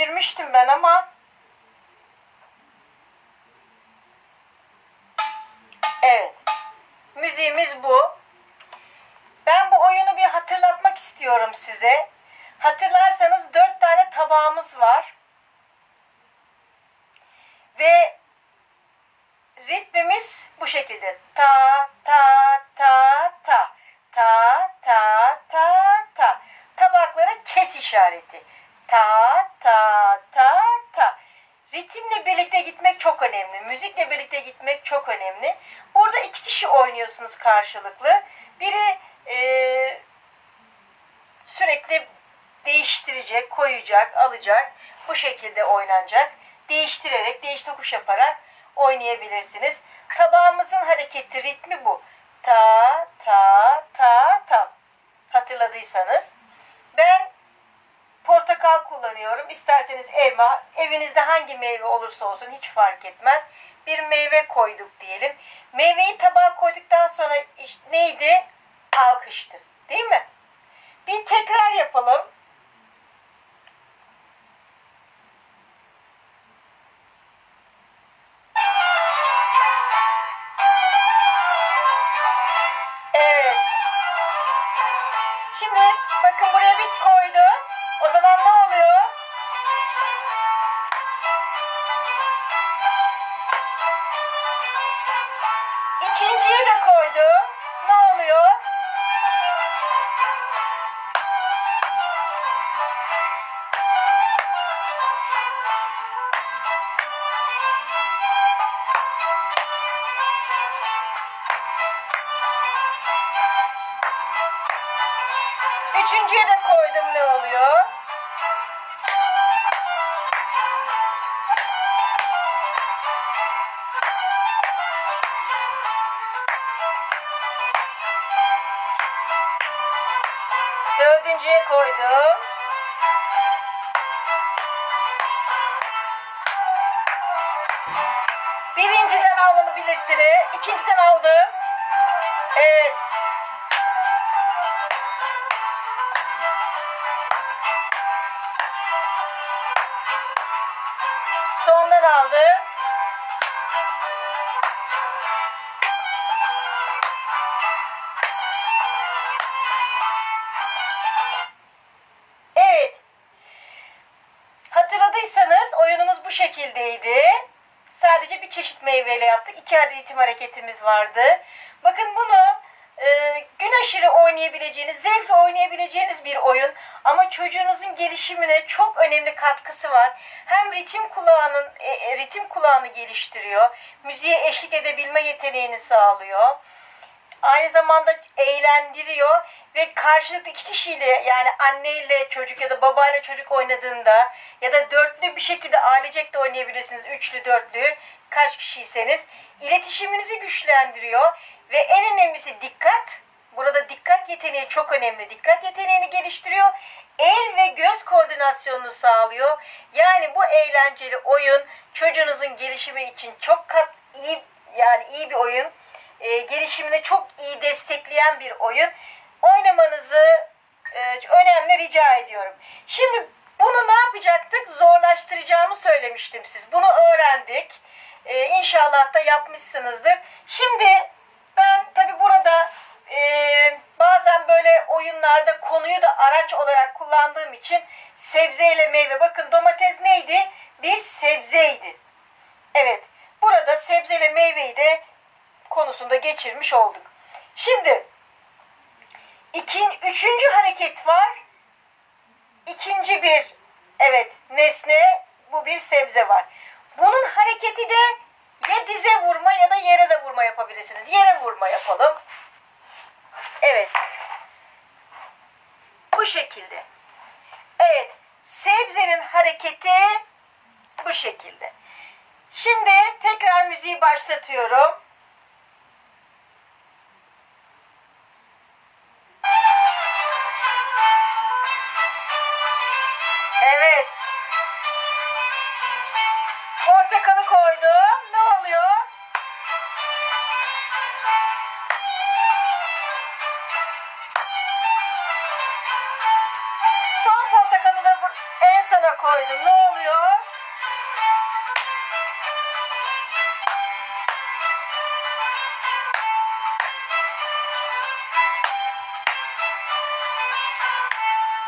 indirmiştim ben ama Evet. Müziğimiz bu. Ben bu oyunu bir hatırlatmak istiyorum size. Hatırlarsanız dört tane tabağımız var. Ve ritmimiz bu şekilde. Ta ta ta ta ta ta ta ta. Tabaklara kes işareti. Ta. Ritimle birlikte gitmek çok önemli. Müzikle birlikte gitmek çok önemli. Burada iki kişi oynuyorsunuz karşılıklı. Biri eee, sürekli değiştirecek, koyacak, alacak. Bu şekilde oynanacak. Değiştirerek, değiş tokuş yaparak oynayabilirsiniz. Tabağımızın hareketi, ritmi bu. Ta, ta, ta, ta. Hatırladıysanız. Ben portakal kullanıyorum. İsterseniz elma, evinizde hangi meyve olursa olsun hiç fark etmez. Bir meyve koyduk diyelim. Meyveyi tabağa koyduktan sonra neydi? Alkıştı. Değil mi? Bir tekrar yapalım. De koydum ne oluyor? Dördüncüye koydum. Birinciden alınabilirsiniz. İkinciden aldım. Evet. Sondan aldım. Evet. Hatırladıysanız oyunumuz bu şekildeydi. Sadece bir çeşit meyveyle yaptık. İki adet ritim hareketimiz vardı. Bakın bunu e, gün aşırı oynayabileceğiniz, zevkle oynayabileceğiniz bir oyun. Ama çocuğunuzun gelişimine çok önemli katkısı var. Hem ritim kulağının e, e, ritim kulağını geliştiriyor. Müziğe eşlik edebilme yeteneğini sağlıyor aynı zamanda eğlendiriyor ve karşılıklı iki kişiyle yani anneyle çocuk ya da babayla çocuk oynadığında ya da dörtlü bir şekilde ailecek de oynayabilirsiniz. Üçlü, dörtlü kaç kişiyseniz iletişiminizi güçlendiriyor ve en önemlisi dikkat. Burada dikkat yeteneği çok önemli. Dikkat yeteneğini geliştiriyor. El ve göz koordinasyonunu sağlıyor. Yani bu eğlenceli oyun çocuğunuzun gelişimi için çok kat iyi yani iyi bir oyun e, gelişimini çok iyi destekleyen bir oyun. Oynamanızı e, önemli rica ediyorum. Şimdi bunu ne yapacaktık? Zorlaştıracağımı söylemiştim siz. Bunu öğrendik. E, inşallah da yapmışsınızdır. Şimdi ben tabi burada e, bazen böyle oyunlarda konuyu da araç olarak kullandığım için sebzeyle meyve. Bakın domates neydi? Bir sebzeydi. Evet. Burada sebzeyle meyveyi de konusunda geçirmiş olduk. Şimdi ikin, üçüncü hareket var. İkinci bir evet nesne bu bir sebze var. Bunun hareketi de ya dize vurma ya da yere de vurma yapabilirsiniz. Yere vurma yapalım. Evet. Bu şekilde. Evet. Sebzenin hareketi bu şekilde. Şimdi tekrar müziği başlatıyorum. Koydum. Ne oluyor?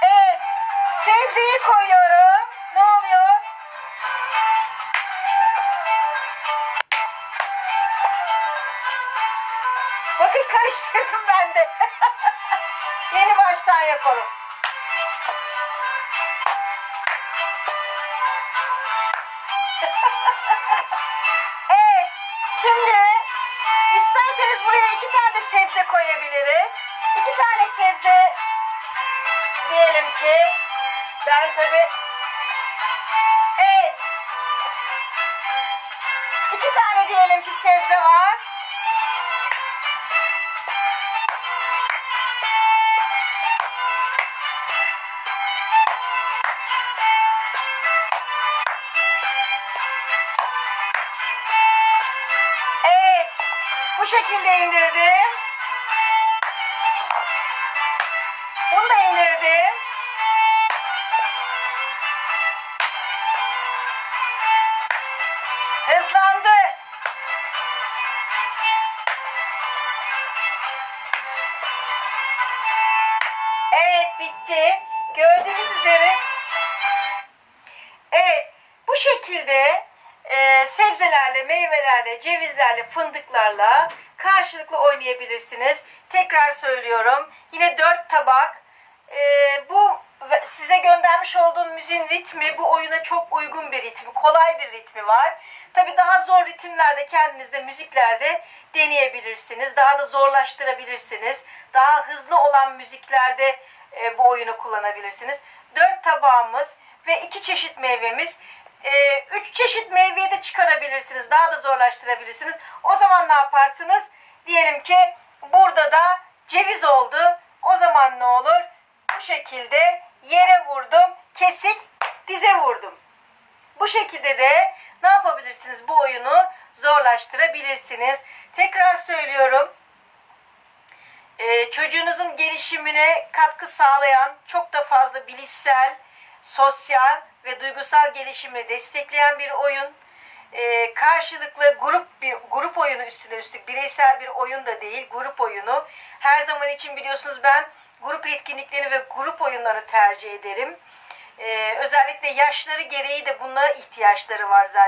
Evet. Sebzeyi koyuyorum. Ne oluyor? Bakın karıştırdım ben de. Yeni baştan yapalım. Şimdi isterseniz buraya iki tane de sebze koyabiliriz. İki tane sebze diyelim ki ben tabi evet iki tane diyelim ki sebze var. Bu şekilde indirdim. Bunu da indirdim. Hızlandı. Evet bitti. Gördüğünüz üzere cevizlerle, fındıklarla karşılıklı oynayabilirsiniz. Tekrar söylüyorum. Yine dört tabak. E, bu size göndermiş olduğum müziğin ritmi bu oyuna çok uygun bir ritmi, kolay bir ritmi var. Tabii daha zor ritimlerde kendinizde müziklerde deneyebilirsiniz. Daha da zorlaştırabilirsiniz. Daha hızlı olan müziklerde e, bu oyunu kullanabilirsiniz. Dört tabağımız ve iki çeşit meyvemiz. E, üç çeşit meyveyi de çıkarabilirsiniz. Daha da zorlaştırabilirsiniz. O zaman ne yaparsınız? Diyelim ki burada da ceviz oldu. O zaman ne olur? Bu şekilde yere vurdum. Kesik dize vurdum. Bu şekilde de ne yapabilirsiniz? Bu oyunu zorlaştırabilirsiniz. Tekrar söylüyorum. Ee, çocuğunuzun gelişimine katkı sağlayan çok da fazla bilişsel, sosyal ve duygusal gelişimi destekleyen bir oyun. Ee, karşılıklı grup bir grup oyunu üstüne üstlük bireysel bir oyun da değil, grup oyunu. Her zaman için biliyorsunuz ben grup etkinliklerini ve grup oyunları tercih ederim. Ee, özellikle yaşları gereği de buna ihtiyaçları var zaten.